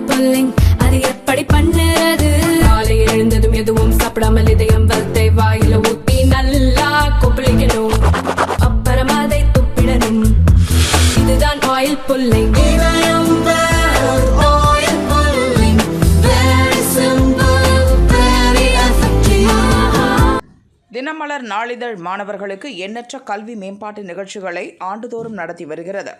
Oil pulling அது எப்படி பண்ணுறது? காலை எழுந்ததும் எதுவும் சாப்பிடாமல் இதயம் வளர்த்தை வாயில ஊத்தி நல்லா கொப்பளிக்கணும். அப்புறம் அதை துப்பிடணும். இதுதான் ஆயில் புல்லிங் தினமலர் நாளிதழ் மாணவர்களுக்கு எண்ணற்ற கல்வி மேம்பாட்டு நிகழ்ச்சிகளை ஆண்டுதோறும் நடத்தி வருகிறது.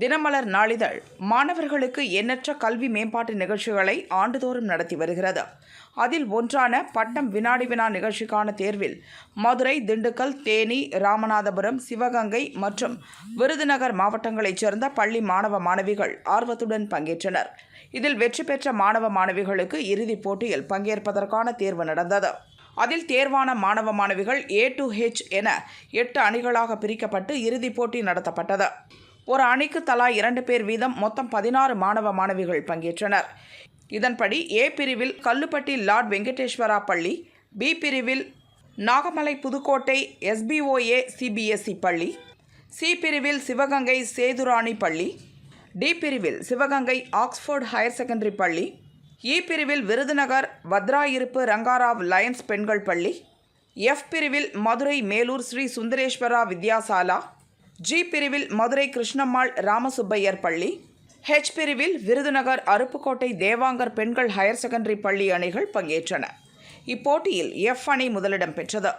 தினமலர் நாளிதழ். மாணவர்களுக்கு எண்ணற்ற கல்வி மேம்பாட்டு நிகழ்ச்சிகளை ஆண்டுதோறும் நடத்தி வருகிறது. அதில் ஒன்றான பட்டம் வினாடி வினா நிகழ்ச்சிக்கான தேர்வில் மதுரை திண்டுக்கல் தேனி ராமநாதபுரம் சிவகங்கை மற்றும் விருதுநகர் மாவட்டங்களைச் சேர்ந்த பள்ளி மாணவ மாணவிகள் ஆர்வத்துடன் பங்கேற்றனர். இதில் வெற்றி பெற்ற மாணவ மாணவிகளுக்கு இறுதிப் போட்டியில் பங்கேற்பதற்கான தேர்வு நடந்தது. அதில் தேர்வான மாணவ மாணவிகள் ஏ டு ஹெச் என எட்டு அணிகளாக பிரிக்கப்பட்டு இறுதிப் போட்டி நடத்தப்பட்டது. ஒரு அணிக்கு தலா இரண்டு பேர் வீதம் மொத்தம் பதினாறு மாணவ மாணவிகள் பங்கேற்றனர். இதன்படி ஏ பிரிவில் கல்லுப்பட்டி லார்ட் வெங்கடேஸ்வரா பள்ளி பி பிரிவில் நாகமலை புதுக்கோட்டை எஸ்பிஓஏ சிபிஎஸ்இ பள்ளி சி பிரிவில் சிவகங்கை சேதுராணி பள்ளி டி பிரிவில் சிவகங்கை ஆக்ஸ்போர்ட் ஹையர் செகண்டரி பள்ளி இ பிரிவில் விருதுநகர் வத்ராயிருப்பு ரங்காராவ் லயன்ஸ் பெண்கள் பள்ளி எஃப் பிரிவில் மதுரை மேலூர் ஸ்ரீ சுந்தரேஸ்வரா வித்யாசாலா ஜி பிரிவில் மதுரை கிருஷ்ணம்மாள் ராமசுப்பையர் பள்ளி ஹெச் பிரிவில் விருதுநகர் அருப்புக்கோட்டை தேவாங்கர் பெண்கள் ஹையர் செகண்டரி பள்ளி அணிகள் பங்கேற்றன. இப்போட்டியில் எஃப் அணி முதலிடம் பெற்றது.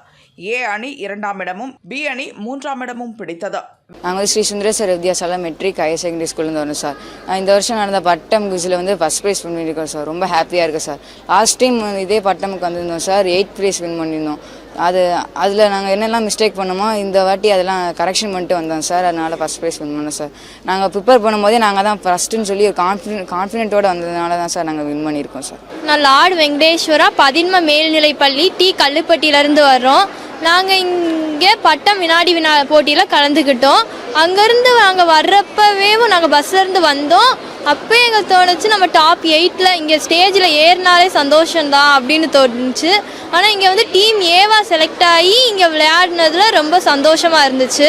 ஏ அணி இரண்டாம் இடமும் பி அணி மூன்றாம் இடமும் பிடித்தது. நாங்கள் வந்து Sri Sundareswar Vidyasala matric higher secondary ஸ்கூல்லேருந்து வரும் சார். இந்த வருஷம் நடந்த பட்டம் குஜில் வந்து ஃபஸ்ட் ப்ரைஸ் வின் பண்ணியிருக்கோம் சார். ரொம்ப ஹாப்பியாக இருக்குது சார். லாஸ்ட் டைம் இதே பட்டமுக்கு வந்திருந்தோம் சார். எயிட் ப்ரைஸ் வின் பண்ணியிருந்தோம். அது அதில் நாங்கள் என்னெல்லாம் மிஸ்டேக் பண்ணோமோ இந்த வாட்டி அதெல்லாம் கரெக்ஷன் பண்ணிட்டு வந்தோம் சார். அதனால் ஃபஸ்ட் ப்ரைஸ் வின் பண்ணோம் சார். நாங்கள் ப்ரிப்பேர் பண்ணும்போதே நாங்கள் தான் ஃபஸ்ட்டுன்னு சொல்லி ஒரு கான்ஃபிடென்ட் கான்ஃபிடென்ட்டோடு வந்ததுனால தான் சார் நாங்கள் வின் பண்ணியிருக்கோம் சார். நான் லார்டு வெங்கடேஸ்வரா பதின்ம மேல்நிலைப்பள்ளி டி கல்லுப்பட்டியிலேருந்து வர்றோம். நாங்கள் இங்கே பட்டம் வினாடி வினா போட்டியில் கலந்துக்கிட்டோம். அங்கேருந்து நாங்கள் வர்றப்பவே நாங்கள் பஸ்லேருந்து வந்தோம். அப்போ எங்களுக்கு தோணுச்சு நம்ம டாப் எயிட்டில் இங்கே ஸ்டேஜில் ஏறினாலே சந்தோஷம்தான் அப்படின்னு தோணுச்சு. ஆனால் இங்கே வந்து டீம் ஏவா செலக்ட் ஆகி இங்கே விளையாடினதுல ரொம்ப சந்தோஷமாக இருந்துச்சு.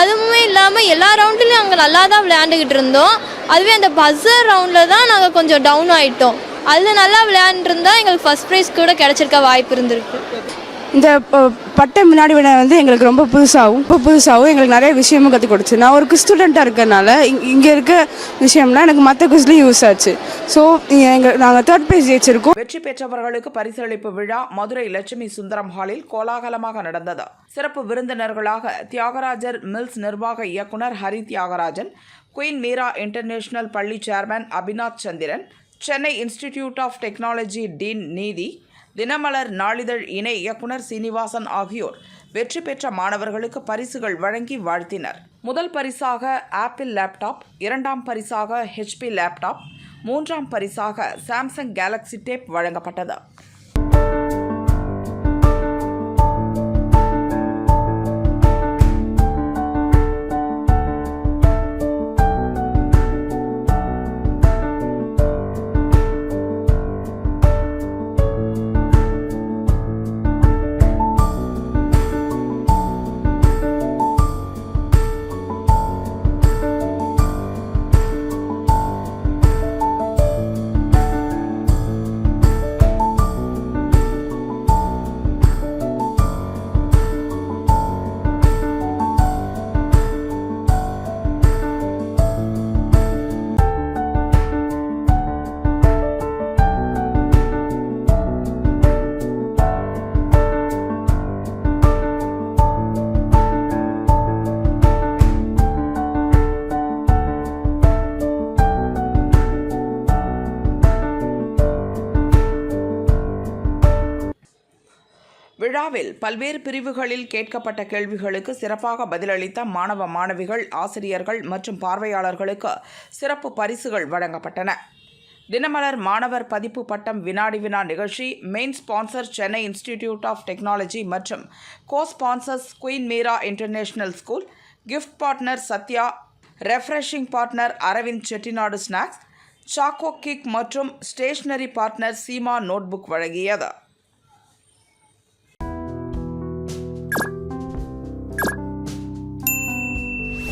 அதுவுமே இல்லாமல் எல்லா ரவுண்ட்லேயும் நாங்கள் நல்லா தான் விளையாண்டுக்கிட்டு இருந்தோம். அதுவே அந்த பஸ்ஸர் ரவுண்டில் தான் நாங்கள் கொஞ்சம் டவுன் ஆகிட்டோம் அதில் நல்லா விளையாண்டுருந்தா எங்களுக்கு ஃபஸ்ட் ப்ரைஸ் கூட கிடச்சிருக்க வாய்ப்பு இருந்திருக்கு. இந்த ப- பட்டம் முன்னாடி விட வந்து எங்களுக்கு ரொம்ப புதுசாகவும் இப்போ புதுசாகவும் எங்களுக்கு நிறைய விஷயமும் கற்றுக் கொடுச்சு நான் ஒரு ஸ்டூடெண்ட்டாக இருக்கறனால இங் இங்கே இருக்க விஷயம்லாம் எனக்கு மற்ற குஸ்லையும் யூஸ் ஆச்சு. ஸோ எங்கள் நாங்கள் தேர்ட் ப்ரைஸ் ஜெயிச்சிருக்கோம். வெற்றி பெற்றவர்களுக்கு பரிசளிப்பு விழா மதுரை லட்சுமி சுந்தரம் ஹாலில் கோலாகலமாக நடந்தது. சிறப்பு விருந்தினர்களாக தியாகராஜர் மில்ஸ் நிர்வாக இயக்குனர் ஹரி தியாகராஜன் குயின் மீரா இன்டர்நேஷனல் பள்ளி chairman Abhinath Chandran Chennai institute of technology dean Neethi Dinamalar நாளிதழ் இணை இயக்குனர் சீனிவாசன் ஆகியோர் வெற்றி பெற்ற மாணவர்களுக்கு பரிசுகள் வழங்கி வாழ்த்தினர். முதல் பரிசாக ஆப்பிள் லேப்டாப் இரண்டாம் பரிசாக ஹெச்பி லேப்டாப் மூன்றாம் பரிசாக சாம்சங் கேலக்ஸி டேப் வழங்கப்பட்டது. விழாவில் பல்வேறு பிரிவுகளில் கேட்கப்பட்ட கேள்விகளுக்கு சிறப்பாக பதிலளித்த மாணவ மாணவிகள் ஆசிரியர்கள் மற்றும் பார்வையாளர்களுக்கு சிறப்பு பரிசுகள் வழங்கப்பட்டன. தினமலர் மாணவர் பதிப்பு பட்டம் வினாடி வினா நிகழ்ச்சி main sponsor Chennai institute of technology மற்றும் co sponsors queen Meera international school gift partner Sathya refreshing partner Aravind Chettinad snacks choco kick மற்றும் ஸ்டேஷ்னரி பார்ட்னர் சீமா நோட்புக் வழங்கியது.